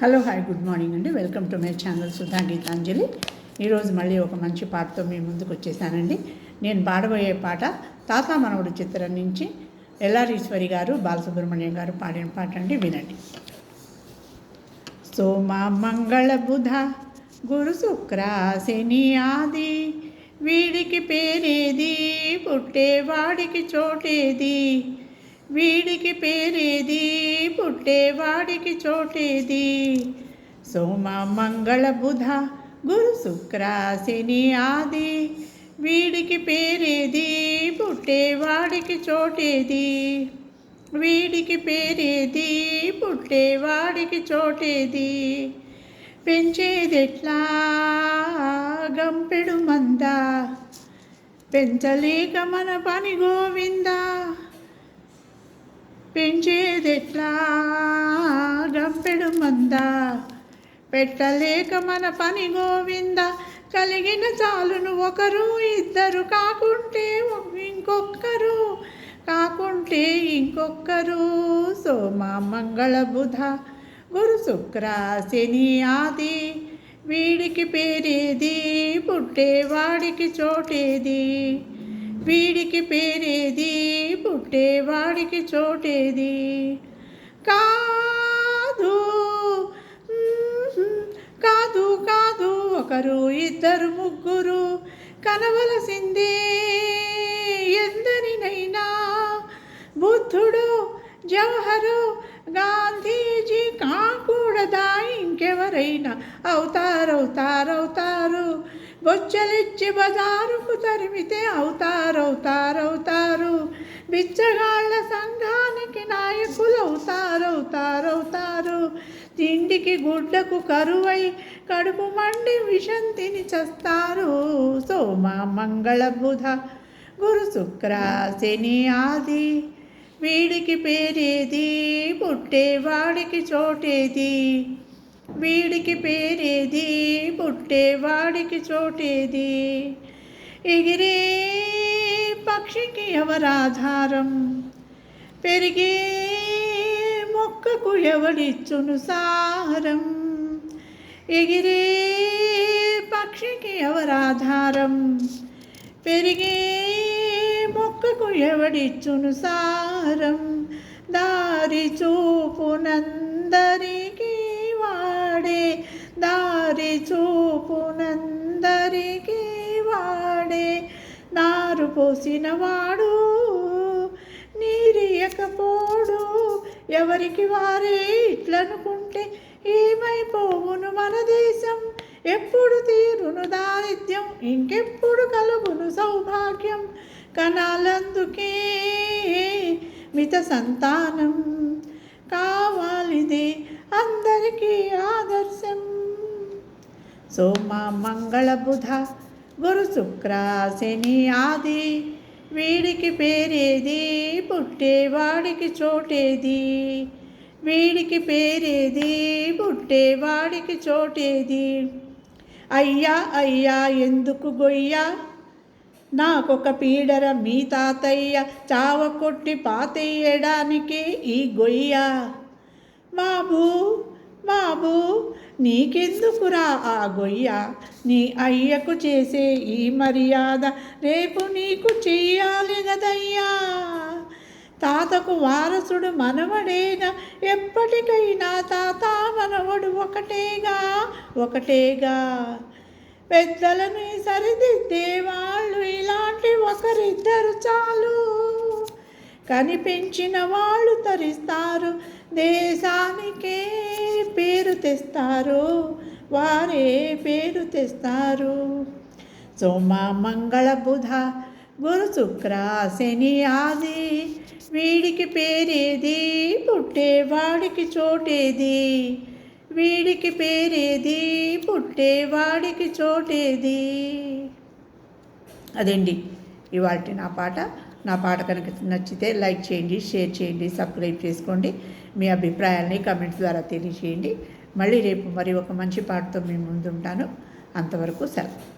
Hello hi good morning అండి. Welcome to my channel Sudha Geethanjali ఈరోజు మళ్ళీ ఒక మంచి పాటతో మీ ముందుకు వచ్చేసానండి. నేను పాడబోయే పాట తాత మనవుడు చిత్రం నుంచి ఎల్లారీశ్వరి గారు బాలసుబ్రహ్మణ్యం గారు పాడిన పాట అండి వినండి. సోమ మంగళ బుధ గురు శుక్ర శని ఆది వీడికి పేరేది పుట్టేవాడికి చోటేది వీడికి పేరేది పుట్టేవాడికి చోటేది? సోమ మంగళ బుధ గురు శుక్ర శని ఆది. వీడికి పేరేది పుట్టేవాడికి చోటేది? వీడికి పేరేది పుట్టేవాడికి చోటేది? పెంచేదెట్లా? గంపెడు మంద. పెంచలేక మన పని గోవిందా. పెంచేదెట్లా గంపెడు మంద పెట్టలేక మన పని గోవింద? కలిగిన చాలును ఒకరు ఇద్దరు కాకుంటే ఇంకొక్కరు కాకుంటే ఇంకొక్కరు సోమ మంగళ బుధ గురు శుక్ర శని ఆది. వీడికి పేరేది పుట్టేవాడికి చోటేది. వీడికి పేరేది పుట్టేవాడికి చోటేది? కాదు. కాదు కాదు. ఒకరు ఇద్దరు ముగ్గురు కనవలసిందే. ఎందరినైనా బుద్ధుడు జవహరు గాంధీజీ కాకూడదా? ఇంకెవరైనా? అవుతారవుతారవుతారు బొచ్చలిచ్చి బజారుకు తరిమితే అవుతారవుతారవుతారు బిచ్చగాళ్ళ సంఘానికి నాయకులు అవుతారవుతారవుతారు తిండికి గుడ్డకు కరువై కడుపు మండి విషం తిని చస్తారు. సోమ మంగళ బుధ గురు శుక్ర శని ఆది. వీడికి పేరేది పుట్టేవాడికి చోటేది. వీడికి పేరేది? పుట్టేవాడికి చోటేది? ఎగిరే పక్షికి ఎవరాధారం? పెరిగే మొక్కకు ఎవడిచ్చును సారం? ఎగిరే పక్షికి ఎవరాధారం? పెరిగే మొక్కకు ఎవడిచ్చును సారం? దారి చూపునందరికి నారు పోసినవాడు నీరియకపోడు ఎవరికి వారే ఇట్లనుకుంటే ఏమైపోవును మన దేశం? ఎప్పుడు తీరును దారిద్ర్యం ఇంకెప్పుడు కలుగును సౌభాగ్యం? కనాలందుకే మిత సంతానం కావాలిది అందరికీ ఆదర్శం. సోమ మంగళ బుధ గురు శుక్రాసిని ఆది. వీడికి పేరేది పుట్టేవాడికి చోటేది. వీడికి పేరేది పుట్టేవాడికి చోటేది. అయ్యా అయ్యా ఎందుకు గొయ్యా? నాకొక పీడర మీ తాతయ్య చావ కొట్టి పాతేయడానికి ఈ గొయ్య. బాబు బాబూ నీకెందుకురా ఆ గొయ్య? నీ అయ్యకు చేసే ఈ మర్యాద రేపు నీకు చెయ్యాలి గదయ్యా తాతకు వారసుడు మనవడేగా ఎప్పటికైనా తాత మనవడు ఒకటేగా ఒకటేగా. పెద్దలను సరిదిద్దే వాళ్ళు ఇలాంటి ఒకరిద్దరు చాలు. కనిపించిన వాళ్ళు తరిస్తారు దేశానికే. తెస్తారు వారే పేరు తెస్తారు. సోమ మంగళ బుధ గురు శుక్ర శని ఆది వీడికి పేరేది పుట్టేవాడికి చోటేది. వీడికి పేరేది పుట్టేవాడికి చోటేది. అదండి. ఇవాళ నా పాట. నా పాట కనుక నచ్చితే లైక్ చేయండి షేర్ చేయండి సబ్స్క్రైబ్ చేసుకోండి. మీ అభిప్రాయాల్ని కమెంట్స్ ద్వారా తెలియజేయండి. మళ్ళీ రేపు మరి ఒక మంచి పాటతో మీ ముందుంటాను. అంతవరకు సెలవు.